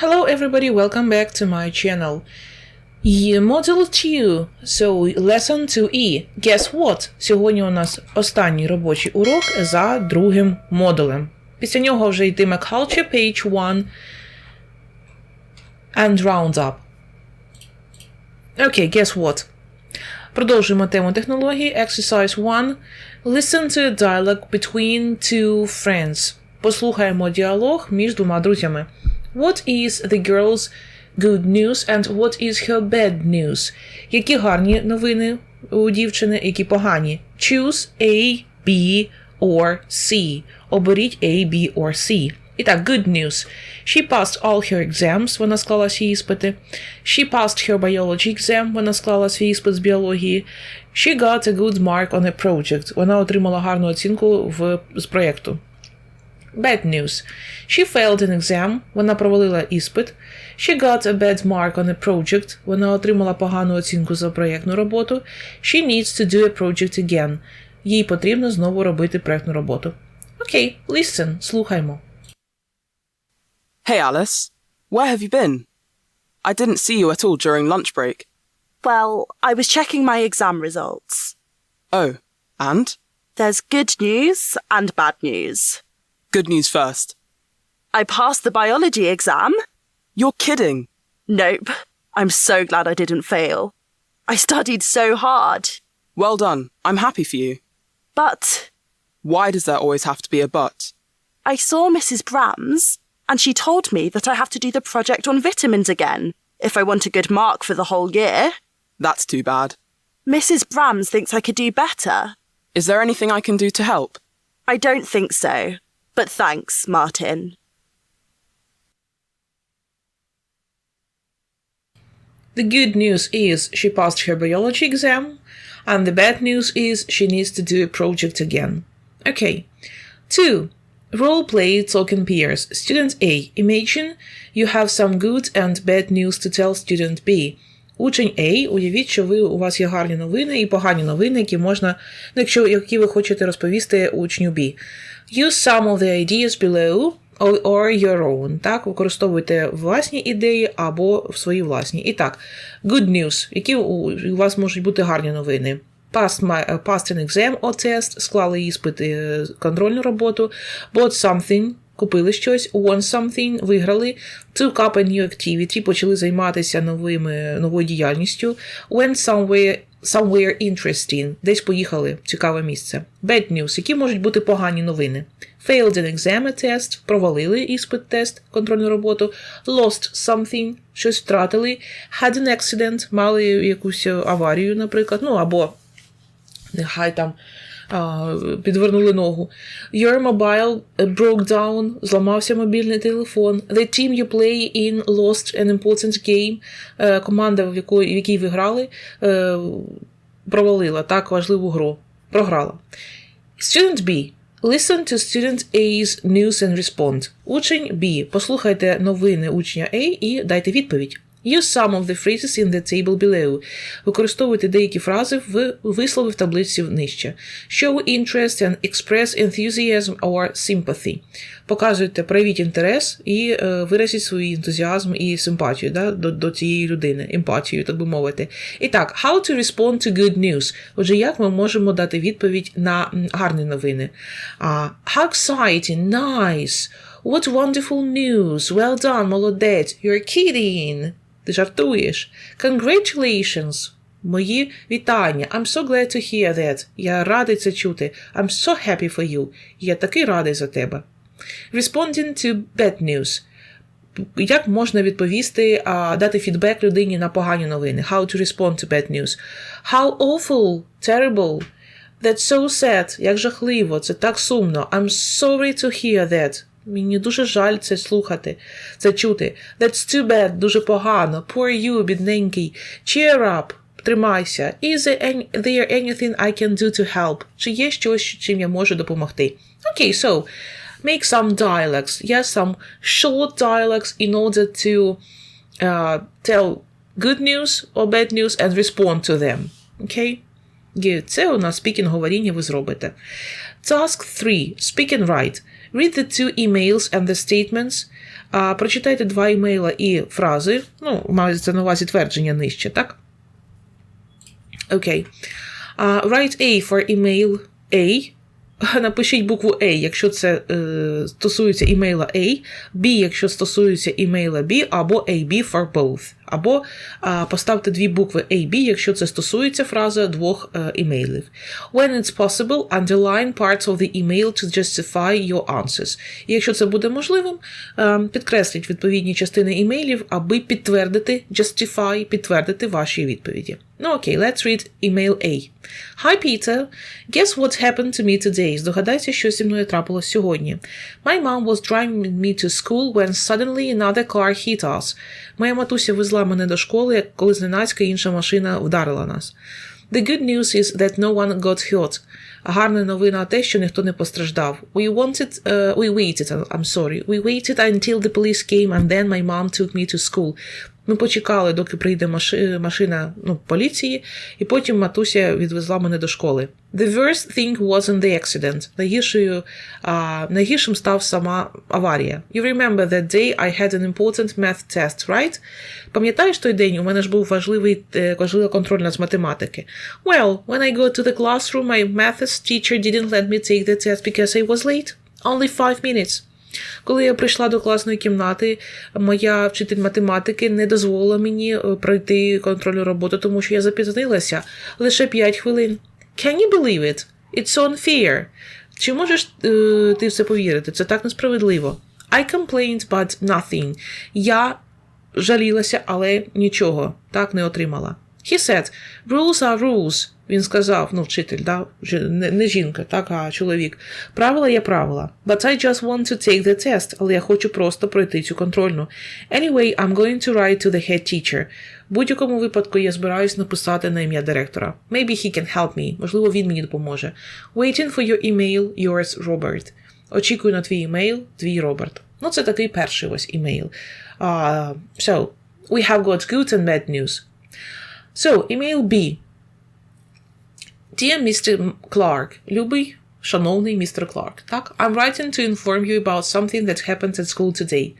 Hello everybody, welcome back to my channel. Є Model 2, so lesson 2E. Guess what? Сьогодні у нас останній робочий урок за другим модулем. Після нього вже йтиме Culture Page 1 and Roundup. Окей, okay, guess what? Продовжуємо тему технології. Exercise 1. Listen to a dialogue between two friends. Послухаємо діалог між двома друзями. What is the girl's good news and what is her bad news? Які гарні новини у дівчини, які погані? Choose A, B or C. Оберіть A, B or C. І так, good news. She passed all her exams, вона склала всі іспити. She passed her biology exam, вона склала свій іспит з біології. She got a good mark on a project. Вона отримала гарну оцінку в, з проєкту. Bad news. She failed an exam. Вона провалила іспит. She got a bad mark on a project. Вона отримала погану оцінку за проєктну роботу. She needs to do a project again. Їй потрібно знову робити проєктну роботу. Окей, okay, listen, слухаймо. Hey, Alice. Where have you been? I didn't see you at all during lunch break. Well, I was checking my exam results. Oh, and? There's good news and bad news. Good news first. I passed the biology exam. You're kidding. Nope. I'm so glad I didn't fail. I studied so hard. Well done. I'm happy for you. But Why does there always have to be a but? I saw Mrs. Brams, and she told me that I have to do the project on vitamins again if I want a good mark for the whole year. That's too bad. Mrs. Brams thinks I could do better. Is there anything I can do to help? I don't think so. But thanks, Martin. The good news is she passed her biology exam, and the bad news is she needs to do a project again. Okay. 2. Role play talking peers. Student A. Imagine you have some good and bad news to tell student B. Учень A, уявіть, що ви у вас є гарні новини і погані новини, які можна, ну, якщо які ви хочете розповісти учню B. Use some of the ideas below or your own. Так, використовуйте власні ідеї або свої власні. І так, good news. Які у вас можуть бути гарні новини? Passed, my, passed an exam or test, склали іспит, контрольну роботу, bought something, купили щось, won something, виграли, took up a new activity, почали займатися новими, новою діяльністю, went somewhere somewhere interesting, десь поїхали, цікаве місце. Bad news, які можуть бути погані новини. Failed an exam test, провалили іспит тест, контрольну роботу, lost something, щось втратили, had an accident, мали якусь аварію, наприклад, ну або нехай там підвернули ногу. Your mobile broke down, зламався мобільний телефон. The team you play in lost an important game. Команда, в якій, в якій ви грали, провалила так важливу гру. Програла. Student B. Listen to student A's news and respond. Учень B. Послухайте новини учня A і дайте відповідь. Use some of the phrases in the table below. Використовуйте деякі фрази в вислови в таблиці нижче. Show interest and express enthusiasm or sympathy. Показуйте, проявіть інтерес і е, виразіть свій ентузіазм і симпатію да, до, до цієї людини, емпатію, так би мовити. І так, how to respond to good news. Отже, як ми можемо дати відповідь на гарні новини? Uh, how exciting, nice. What wonderful news. Well done, молодець. You're kidding. Ти жартуєш. Congratulations! Мої вітання. I'm so glad to hear that. Я радий це чути. I'm so happy for you. Я такий радий за тебе. Responding to bad news. Як можна відповісти, а, дати фідбек людині на погані новини? How to respond to bad news. How awful, terrible. That's so sad. Як жахливо, це так сумно. I'm sorry to hear that. Мені дуже жаль це слухати, це чути. That's too bad, дуже погано. Poor you, бідненький. Cheer up, тримайся. Is there anything I can do to help? Чи є щось, чим я можу допомогти? Окей, okay, so, make some dialogues. Yes, some short dialogues in order to uh, tell good news or bad news and respond to them. Okay? Це у нас speaking говоріння ви зробите. Task 3. Speak and write. Read the two emails and the statements А, прочитайте два імейла і фрази. Ну, мається на увазі твердження нижче, так? Окей. А, write A for email A. Напишіть букву A, якщо це е, стосується імейла A, B, якщо стосується імейла B, або AB for both. Або а, поставте дві букви AB, якщо це стосується фрази двох е, імейлів. When it's possible, underline parts of the email to justify your answers. І якщо це буде можливим, е, підкресліть відповідні частини імейлів, аби підтвердити justify, підтвердити ваші відповіді. Ну окей, let's read email A. Hi, Peter. Guess what happened to me today? Здогадайся, що зі мною трапилось сьогодні. My mom was driving me to school when suddenly another car hit us. Моя матуся везла мене до школи, коли зненацька інша машина вдарила нас. The good news is that no one got hurt. Гарна новина те, що ніхто не постраждав. We wanted, uh, we waited, I'm sorry. We waited until the police came and then my mom took me to school. Ми почекали, доки прийде маши- машина ну, поліції, і потім матуся відвезла мене до школи. The worst thing wasn't the accident. Найгіршою, а, найгіршим став сама аварія. You remember that day I had an important math test, right? Пам'ятаєш той день? У мене ж був важливий, е, важлива контрольна з математики. Well, when I got to the classroom, my math teacher didn't let me take the test because I was late. Only five minutes. Коли я прийшла до класної кімнати, моя вчитель математики не дозволила мені е, пройти контрольну роботу, тому що я запізнилася лише 5 хвилин. Can you believe it? It's unfair. Чи можеш е, ти в це повірити? Це так несправедливо. I complained, but nothing. Я жалілася, але нічого так не отримала. He said, rules are rules. Він сказав, ну, вчитель, да? не, жінка, так, а чоловік. Правила є правила. But I just want to take the test, але я хочу просто пройти цю контрольну. Anyway, I'm going to write to the head teacher. В будь-якому випадку я збираюсь написати на ім'я директора. Maybe he can help me. Можливо, він мені допоможе. Waiting for your email, yours, Robert. Очікую на твій імейл, твій Роберт. Ну, це такий перший ось імейл. Uh, so, we have got good and bad news. So, email B. Dear Mr. Clark, любий, шановний містер Кларк, так? I'm writing to inform you about something that happened at school today.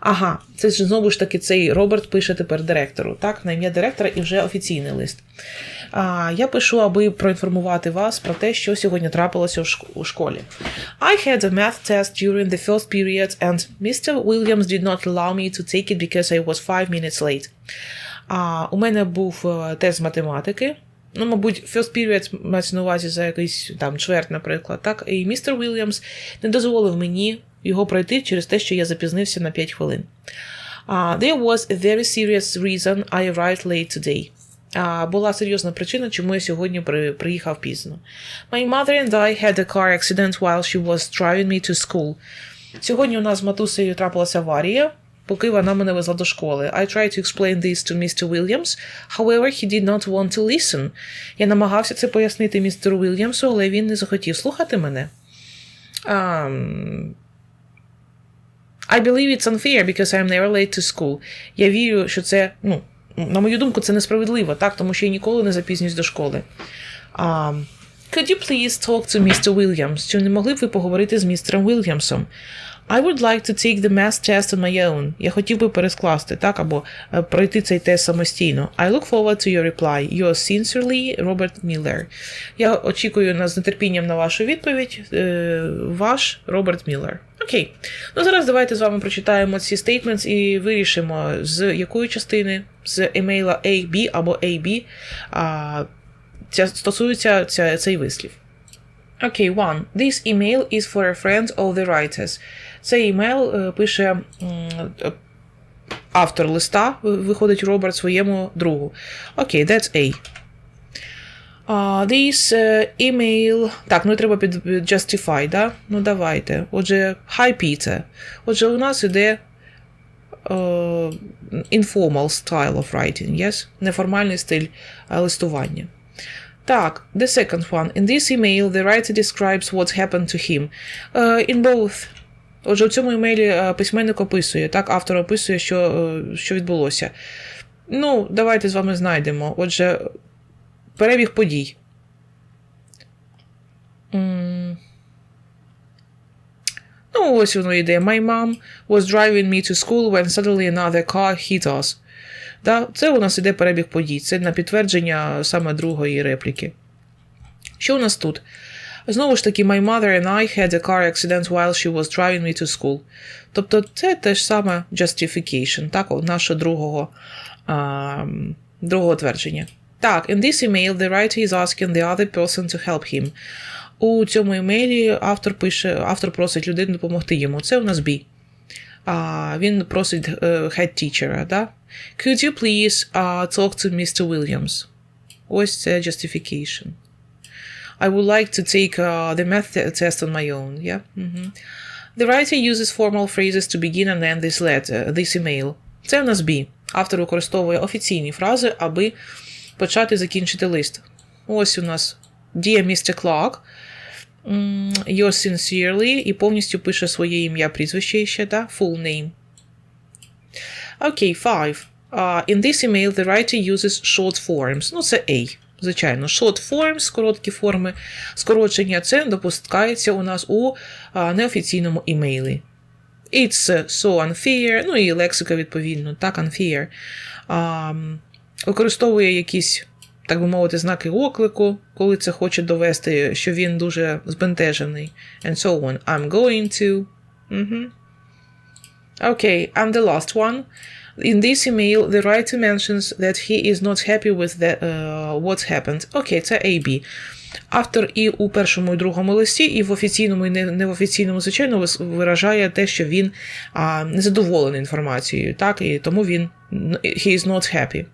Ага, це ж знову ж таки цей Роберт пише тепер директору, так, на ім'я директора і вже офіційний лист. А, я пишу, аби проінформувати вас про те, що сьогодні трапилося у школі. I had a math test during the first period and Mr. Williams did not allow me to take it because I was five minutes late. А, у мене був е, тест математики. Ну, мабуть, first period мається на увазі за якийсь там чверть, наприклад. Так? І містер Вільямс не дозволив мені його пройти через те, що я запізнився на 5 хвилин. Uh, there was a very serious reason I arrived late today. А, була серйозна причина, чому я сьогодні при, приїхав пізно. My mother and I had a car accident while she was driving me to school. Сьогодні у нас з матусею трапилася аварія, поки вона мене везла до школи. I tried to explain this to Mr. Williams, however, he did not want to listen. Я намагався це пояснити містеру Вільямсу, але він не захотів слухати мене. Um, I believe it's unfair because I'm never late to school. Я вірю, що це, ну, на мою думку, це несправедливо, так, тому що я ніколи не запізнююсь до школи. Um, could you please talk to Mr. Williams? Чи не могли б ви поговорити з містером Вільямсом? I would like to take the math test on my own. Я хотів би перескласти, так, або е, пройти цей тест самостійно. I look forward to your reply. Yours sincerely, Robert Miller. Я очікую з нетерпінням на вашу відповідь. Е, ваш Роберт Міллер. Окей. Ну зараз давайте з вами прочитаємо ці statements і вирішимо, з якої частини з емейла A, B або AB а, ця, стосується ця, цей вислів. Окей, okay, one. This email is for a friend of the writers. Цей email е, пише м, е, автор листа, ви- виходить Роберт своєму другу. Окей, okay, that's A. Uh, this е, email. Так, ну і треба під під justify, да? Ну давайте. Отже, hi Peter. Отже, у нас іде е, informal style of writing, yes? Неформальний стиль е, листування. Так, the second one. In this email, the writer describes what happened to him. Uh, in both. Отже, у цьому імейлі е, письменник описує, так, автор описує, що, е, що відбулося. Ну, давайте з вами знайдемо. Отже, перебіг подій. Ну, ось воно йде. My mom was driving me to school when suddenly another car hit us. Да? Це у нас іде перебіг подій. Це на підтвердження саме другої репліки. Що у нас тут? Знову ж таки, my mother and I had a car accident while she was driving me to school. Тобто це те ж саме justification, так, нашого другого, а, другого твердження. Так, in this email the writer is asking the other person to help him. У цьому емейлі автор пише, автор просить людину допомогти йому. Це у нас B. А, він просить е, head teacher, да? Could you please uh, talk to Mr. Williams? Ось це justification. I would like to take uh, the math te- test on my own. Yeah. Mhm. The writer uses formal phrases to begin and end this letter, this email. Це у нас B. Автор використовує офіційні фрази, аби почати закінчити лист. Ось у нас Dear Mr. Clark. м, Yours sincerely і повністю пише своє ім'я, прізвище ще, да? Full name. Okay, five. Uh, in this email, the writer uses short forms. Ну, це A. Звичайно, short forms, короткі форми скорочення, це допускається у нас у неофіційному імейлі. It's uh, so unfair, ну і лексика відповідно, так, unfair. Використовує якісь, так би мовити, знаки оклику, коли це хоче довести, що він дуже збентежений. And so on. I'm going to. Угу. Okay, and the last one. In this email, the writer mentions that he is not happy with the, uh, what happened. Окей, це AB. Автор і у першому і другому листі, і в офіційному, і не, не в офіційному, звичайно, виражає те, що він а, незадоволений інформацією, так, і тому він he is not happy.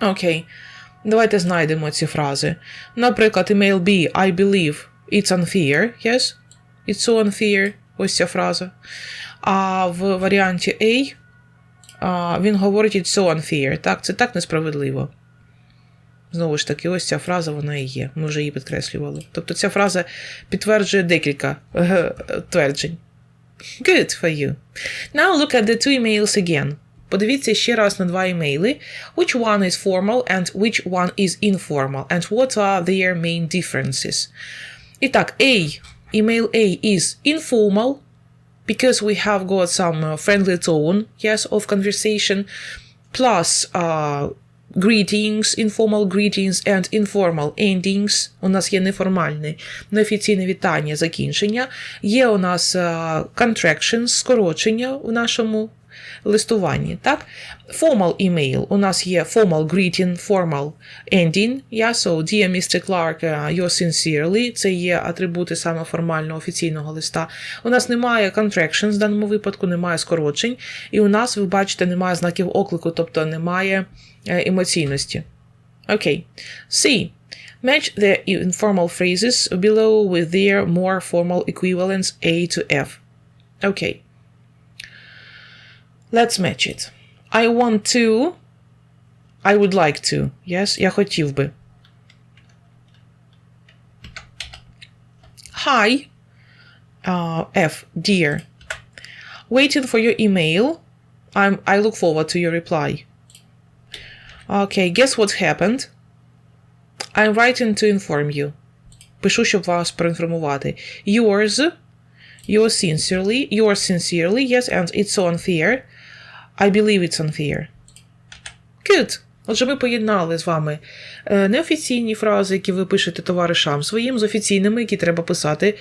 Окей. Давайте знайдемо ці фрази. Наприклад, email B, I believe it's unfair. Yes? It's so unfair. Ось ця фраза. А в варіанті A він говорить it's so unfair. Так, це так несправедливо. Знову ж таки, ось ця фраза вона і є. Ми вже її підкреслювали. Тобто ця фраза підтверджує декілька е, тверджень. Good for you. Now look at the two emails again. Подивіться ще раз на два імейли. Which one is formal and which one is informal, and what are their main differences? І так, A. Email A is informal because we have got some uh, friendly tone, yes, of conversation, plus uh, greetings, informal greetings and informal endings. У нас є неформальне, неофіційне вітання, закінчення. Є у нас uh, contractions, скорочення у нашому листуванні. Так? Formal email. У нас є formal greeting, formal ending. Yeah, so, dear Mr. Clark, uh. Це є атрибути саме формального офіційного листа. У нас немає contractions в даному випадку, немає скорочень. І у нас, ви бачите, немає знаків оклику, тобто немає е, емоційності. Окей. C. Match the informal phrases below with their more formal equivalents A to F. Okay. Let's match it. I want to. I would like to. Yes, я хотів би. Hi. Uh, F. Dear. Waiting for your email. I'm I look forward to your reply. Okay, guess what happened? I'm writing to inform you. Пишу, щоб вас проінформувати. Yours. Yours sincerely. Yours sincerely, yes, and it's so unfair. I believe it's unfair. Good. Отже, ми поєднали з вами е, неофіційні фрази, які ви пишете товаришам своїм, з офіційними, які треба писати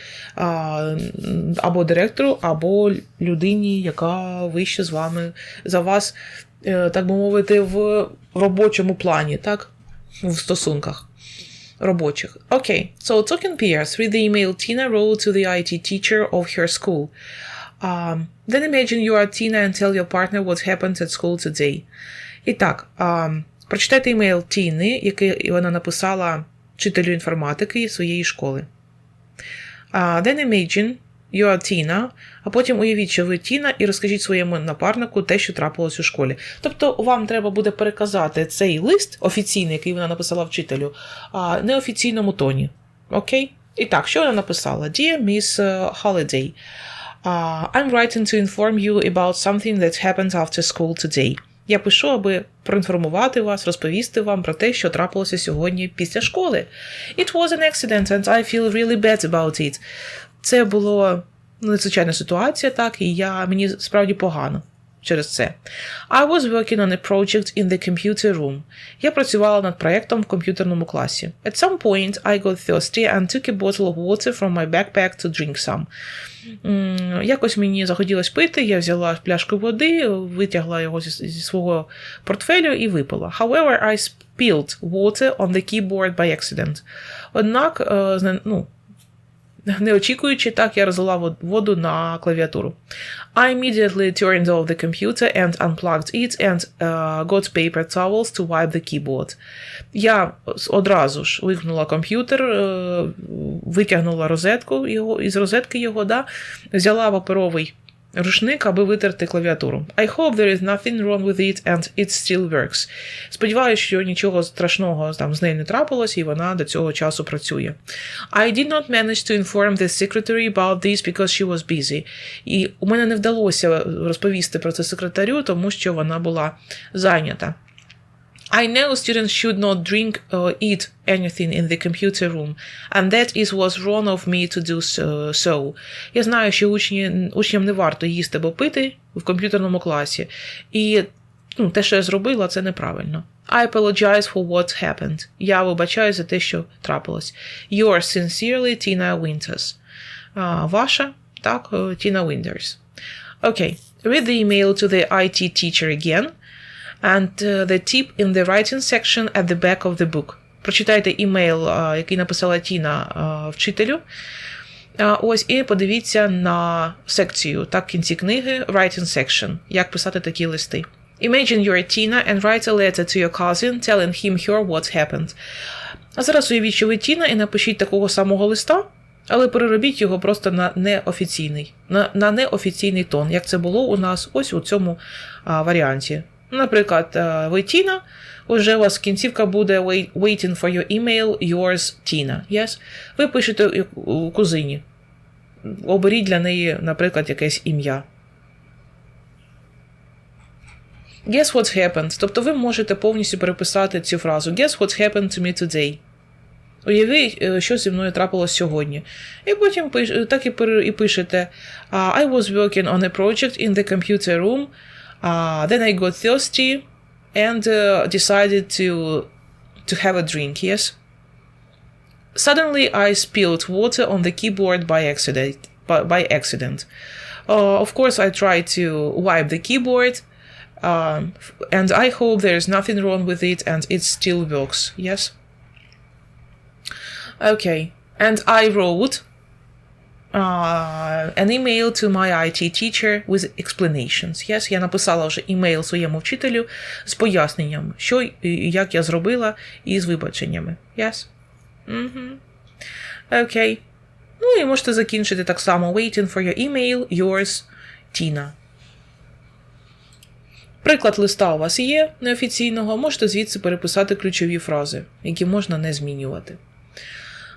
або директору, або людині, яка вище з вами за вас, е, так би мовити, в робочому плані, так? В стосунках робочих. Okay, so talking peers, read the email Tina wrote to the IT teacher of her school. Um, then imagine you are Tina and tell your partner what happened at school today. І так, um, прочитайте імейл Тіни, який вона написала вчителю інформатики своєї школи. Uh, then imagine you are Tina, а потім уявіть, що ви Тіна, і розкажіть своєму напарнику те, що трапилось у школі. Тобто вам треба буде переказати цей лист офіційний, який вона написала вчителю, а, неофіційному тоні. Окей? І так, що вона написала? Dear Miss uh, Holiday, uh, I'm writing to inform you about something that happened after school today. Я пишу, аби проінформувати вас, розповісти вам про те, що трапилося сьогодні після школи. It was an accident, and I feel really bad about it. Це було надзвичайна ситуація, так, і я, мені справді погано через це. I was working on a project in the computer room. Я працювала над проєктом в комп'ютерному класі. At some point, I got thirsty and took a bottle of water from my backpack to drink some. Якось мені захотілося пити, я взяла пляшку води, витягла його зі, зі свого портфелю і випила. However, I spilled water on the keyboard by accident. Однак, е, ну, не очікуючи, так я розлила воду на клавіатуру. I immediately turned off the computer and unplugged it and uh, got paper towels to wipe the keyboard. Я одразу ж вимкнула комп'ютер, е, витягнула розетку його, із розетки його, да, взяла паперовий рушник, аби витерти клавіатуру. I hope there is nothing wrong with it and it still works. Сподіваюся, що нічого страшного там з нею не трапилось, і вона до цього часу працює. I did not manage to inform the secretary about this because she was busy. І у мене не вдалося розповісти про це секретарю, тому що вона була зайнята. I know students should not drink or eat anything in the computer room, and that is was wrong of me to do so. so. Я знаю, що учні, учням не варто їсти або пити в комп'ютерному класі, і ну, те, що я зробила, це неправильно. I apologize for what happened. Я вибачаю за те, що трапилось. Yours sincerely, Tina Winters. А, ваша, так, е, Тіна Winters. Okay. Read the email to the IT teacher again And uh, the tip in the writing section at the back of the book. Прочитайте імейл, який написала Тіна вчителю. Ось і подивіться на секцію так кінці книги Writing Section. Як писати такі листи. Imagine you're Tina and write a letter to your cousin telling him her what happened. А зараз уявіть, що ви Тіна і напишіть такого самого листа, але переробіть його просто на неофіційний, на, на неофіційний тон, як це було у нас ось у цьому а, варіанті. Наприклад, ви Тіна, уже у вас кінцівка буде waiting for your email, yours Tina. Yes? Ви пишете у кузині. Оберіть для неї, наприклад, якесь ім'я. Guess what happened. Тобто ви можете повністю переписати цю фразу. Guess what happened to me today. Уяви, е, що зі мною трапилось сьогодні. І потім так і, пишете I was working on a project in the computer room. Uh, then I got thirsty and uh, decided to, to have a drink, yes? Suddenly I spilled water on the keyboard by accident. By, by accident. Uh, of course, I tried to wipe the keyboard, um, and I hope there's nothing wrong with it and it still works. Yes? Okay. And I wrote uh, an email to my IT teacher with explanations. Yes, я написала вже імейл своєму вчителю з поясненням, що як я зробила, і з вибаченнями. Yes? Угу. Окей. Ну і можете закінчити так само. Waiting for your email, yours, Tina. Приклад листа у вас є неофіційного, можете звідси переписати ключові фрази, які можна не змінювати.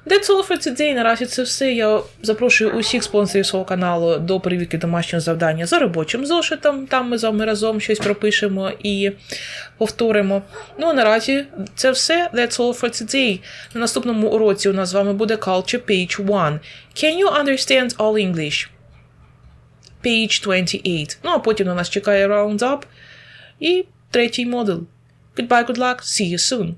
That's all for today. Наразі це все. Я запрошую усіх спонсорів свого каналу до перевірки домашнього завдання за робочим зошитом. Там ми з вами разом щось пропишемо і повторимо. Ну а наразі це все. That's all for today. На наступному уроці у нас з вами буде Culture Page 1. Can you understand all English? Page 28. Ну а потім на нас чекає Roundup і третій модуль. Goodbye, good luck, see you soon.